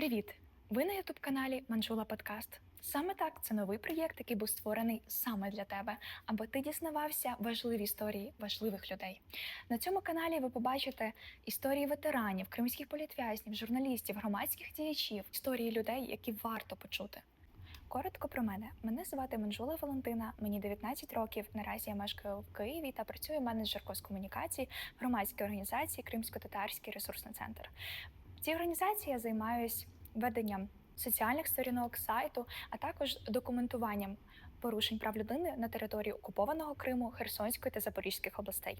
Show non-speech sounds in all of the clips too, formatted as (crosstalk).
Привіт! Ви на youtube каналі Манжула Подкаст. Саме так, це новий проєкт, який був створений саме для тебе, аби ти дізнавався важливі історії важливих людей. На цьому каналі ви побачите історії ветеранів, кримських політв'язнів, журналістів, громадських діячів, історії людей, які варто почути. Коротко про мене. Мене звати Манжула Валентина, мені 19 років. Наразі я мешкаю в Києві та працюю менеджеркою з комунікацій в громадській організації Кримсько-татарський ресурсний центр. В цій організації я займаюсь веденням соціальних сторінок сайту, а також документуванням порушень прав людини на території окупованого Криму, Херсонської та Запорізьких областей.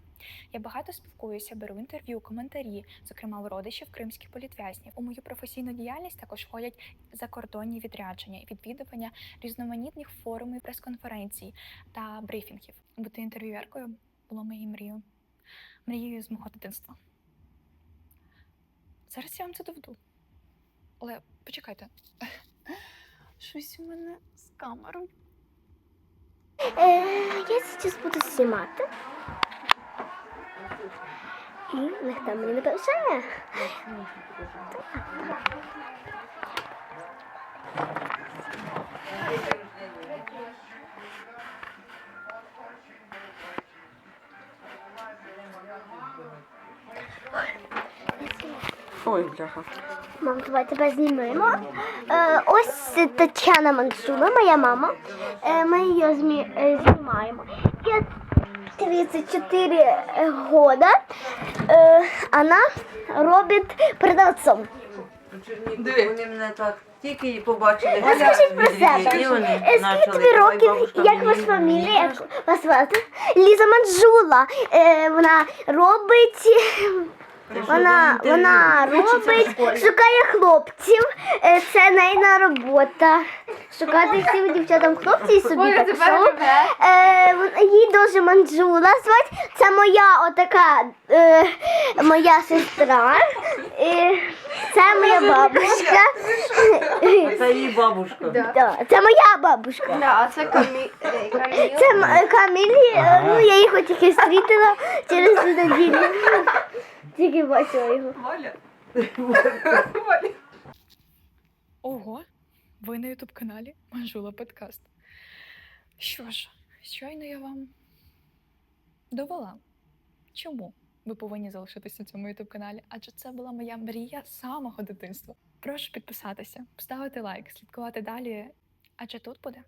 Я багато спілкуюся, беру інтерв'ю, коментарі, зокрема у родичів кримських політв'язнів. У мою професійну діяльність також входять закордонні відрядження і відвідування різноманітних форумів, прес-конференцій та брифінгів. Бути інтерв'юеркою було моєю мрією, мрією з мого дитинства. Зараз я вам це доведу. Але почекайте. (laughs) Щось у мене з камерою. Е, я зараз буду знімати. І ніхто мені не помішає. Ой, бляха. Мам, давай тебе знімемо. Е, ось Тетяна Мансула, моя мама. Е, ми її змі, е, знімаємо. Їй 34 года. Е, вона робить продавцом. Диви. Вони мене так тільки побачили. Розкажіть про себе. І вони Е, Скільки тобі «Ой, років, бабушка, як мені ваша фамілія, як вас звати? Ліза Манджула. Е, вона робить. Вона, вона робить, шукає хлопців. Е, Це найна робота. Шукати всім дівчатам хлопців і собі так само. Е, її дуже Манджула звати. Це моя отака е, моя сестра. Е, це моя бабушка. Це її бабушка. Да, Це моя бабушка. Да, а це камі... е, Це М- е, Камілі, е, ну я їх тільки зустріла через дві неділі. Тільки бачила його. Валя. Ого, ви на youtube каналі Манжула Подкаст. Що ж, щойно я вам довела. Чому ви повинні залишитися на цьому youtube каналі? Адже це була моя мрія з самого дитинства. Прошу підписатися, поставити лайк, слідкувати далі, адже тут буде